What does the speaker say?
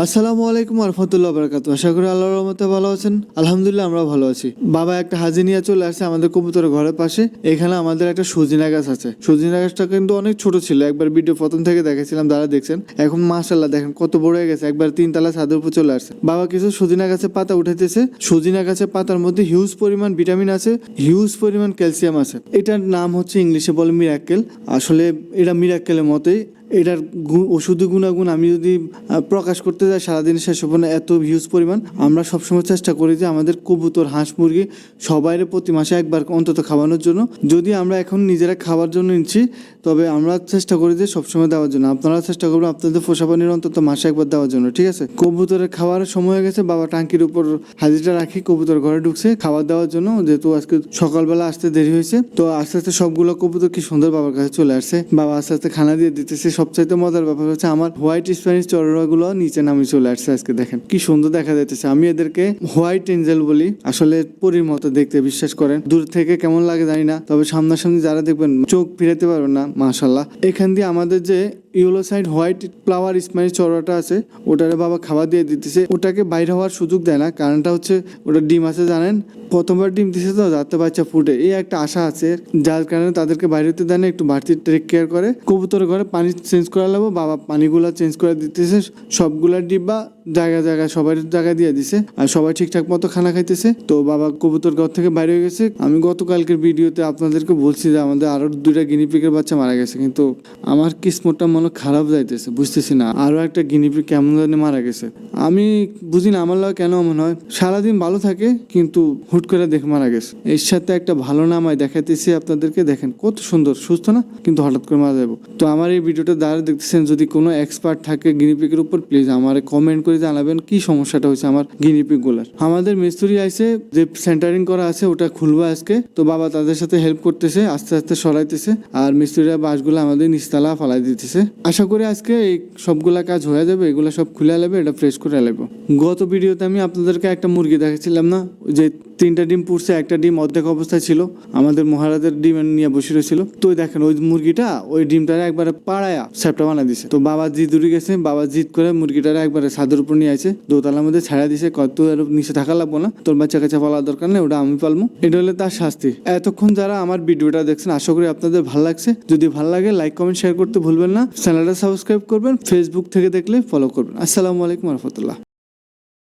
আসসালামু আলাইকুম রহমতুল্লাহ বারাকাতু। আশা করি আল্লাহর রহমতে ভালো আছেন। আলহামদুলিল্লাহ আমরা ভালো আছি। বাবা একটা হাজি নিয়ে চলে আসছে আমাদের কবুতরের ঘরের পাশে। এখানে আমাদের একটা সজিনা গাছ আছে। সজিনা গাছটা কিন্তু অনেক ছোট ছিল। একবার ভিডিও প্রথম থেকে দেখেছিলাম, যারা দেখছেন। এখন মাশাল্লাহ দেখেন কত বড় হয়ে গেছে। একবার তিনতলা ছাদের উপর চলে আসছে। বাবা কিছু সজিনা গাছের পাতা উঠাইতেছে সজিনা গাছের পাতার মধ্যে হিউজ পরিমাণ ভিটামিন আছে হিউজ পরিমাণ ক্যালসিয়াম আছে। এটার নাম হচ্ছে ইংলিশে বলে মিরাক্কেল আসলে এটা মিরাক্কেলের মতোই। এটার গু- ওষুধি গুণাগুণ আমি যদি প্রকাশ করতে যাই, সারাদিন শেষ হব না, এত হিউজ পরিমাণ। আমরা সবসময় চেষ্টা করি যে আমাদের কবুতর, হাঁস, মুরগি সবাইরে প্রতি মাসে একবার অন্তত খাওয়ানোর জন্য। যদি আমরা এখন নিজেরা খাওয়ার জন্য নিচ্ছি, তবে আমরা চেষ্টা করি যে সবসময় দেওয়ার জন্য। আপনারা চেষ্টা করবেন আপনাদের পোষা পানির অন্তত মাসে একবার দেওয়ার জন্য, ঠিক আছে? কবুতরের খাওয়ার সময় হয়ে গেছে, বাবা টাঙ্কির উপর হাজিটা রাখি, কবুতর ঘরে ঢুকছে, খাবার দেওয়ার জন্য। যেহেতু আজকে সকালবেলা আসতে দেরি হয়েছে, তো আস্তে আস্তে সবগুলো কবুতর কি সুন্দর বাবার কাছে চলে আসছে। বাবা আস্তে আস্তে খানা দিয়ে দিতেছে সবচাইতে মজার ব্যাপার হচ্ছে আমার হোয়াইট স্প্যানিশ চড়াগুলো নিচে নামি চলে আসছে আজকে, দেখেন। কি সুন্দর দেখা যাচ্ছে আমি এদেরকে হোয়াইট এঞ্জেল বলি। আসলে পরীর মতো দেখতে, বিশ্বাস করেন। দূর থেকে কেমন লাগে জানি না। তবে সামনাসামনি যারা দেখবেন, চোখ ফিরাতে পারবেন না মাশাল্লাহ এখান দিয়ে আমাদের যে yellow side white flower Spanish চড়াটা আছে, ওটারে বাবা খাবার দিয়ে দিতেছে। ওটাকে বাইরে হওয়ার সুযোগ দেয় না, কারণটা হচ্ছে ওটা ডিম আছে জানেন? প্রথমবার ডিম দিছে তো যাতে বাচ্চা ফুটে। এই একটা আশা আছে, যার কারণে তাদেরকে বাইরে হতে দেয় না, একটু বাড়তি টেক কেয়ার করে। কবুতর ঘরে পানি চেঞ্জ করা লাগবো, বাবা পানিগুলো চেঞ্জ করে দিতেছে, সবগুলা ডিব্বা জায়গা জায়গা সবার জায়গায় দিয়ে দিছে। আর সবাই ঠিকঠাক মতো খানা খাইতেছে। তো বাবা কবুতর ঘর থেকে বাইরে হয়ে গেছে। আমি গতকালকের ভিডিওতে আপনাদেরকে বলছি যে আমাদের আরও দুইটা গিনিপিকের বাচ্চা মারা গেছে। কিন্তু আমার কিসমতটা মনে খারাপ যাইতেছে, বুঝতেছি না। আরও একটা গিনিপিক কেমন জানি মারা গেছে। আমি বুঝি না, আমার লাগে কেন এমন হয়। সারাদিন ভালো থাকে, কিন্তু হুট করে দেখে মারা গেছে। এর সাথে একটা ভালো নামায় দেখাইতেছি আপনাদেরকে। দেখেন, কত সুন্দর, সুস্থ না? কিন্তু হঠাৎ করে মারা যাব। তো আমার এই ভিডিওটা দ্বারা দেখতেছেন, যদি কোনো এক্সপার্ট থাকে গিনিপিকের উপর প্লিজ আমার কমেন্ট করে জানাবেন কি সমস্যাটা হয়েছে আমার গিনিপিকগুলার। আমাদের মিস্ত্রি আইসে যে সেন্টারিং করা আছে ওটা খুলবো আজকে। তো বাবা তাদের সাথে হেল্প করতেছে, আস্তে আস্তে সরাইতেছে আর মিস্ত্রিরা বাসগুলো আমাদের নিচতলা ফালাই দিতেছে। আশা করি আজকে এই সবগুলা কাজ হয়ে যাবে, এগুলো সব খুলে নেবে, এটা ফ্রেশ করে নেব। গত ভিডিওতে আমি আপনাদেরকে একটা মুরগি দেখাচ্ছিলাম না, যে তিনটা ডিম পুড়ছে, একটা ডিম অর্ধেক অবস্থায় ছিল। আমাদের মহারাজের ডিম নিয়ে বসে রয়েছিল তো দেখেন, ওই মুরগিটা ওই ডিমটারে একবারে পাড়ায়া স্যাপটা বানা দিছে। তো বাবা জিদ উড়ে গেছে, বাবা জিদ করে মুরগিটারে একবারে ছাদের উপর নিয়ে আছে দোতলার মধ্যে ছাড়া দিছে কত আর নিচে থাকা লাগবো না, তোর বাচ্চা কাছে পালার দরকার নেই, ওটা আমি পালবো এটা হলে তার শাস্তি। এতক্ষণ যারা আমার ভিডিওটা দেখছেন, আশা করি আপনাদের ভালো লাগছে। যদি ভালো লাগে লাইক কমেন্ট শেয়ার করতে ভুলবেন না। চ্যানেলটা সাবস্ক্রাইব করবেন ফেসবুক থেকে দেখলে ফলো করবেন। আসসালামু আলাইকুম রহমতুল্লাহ।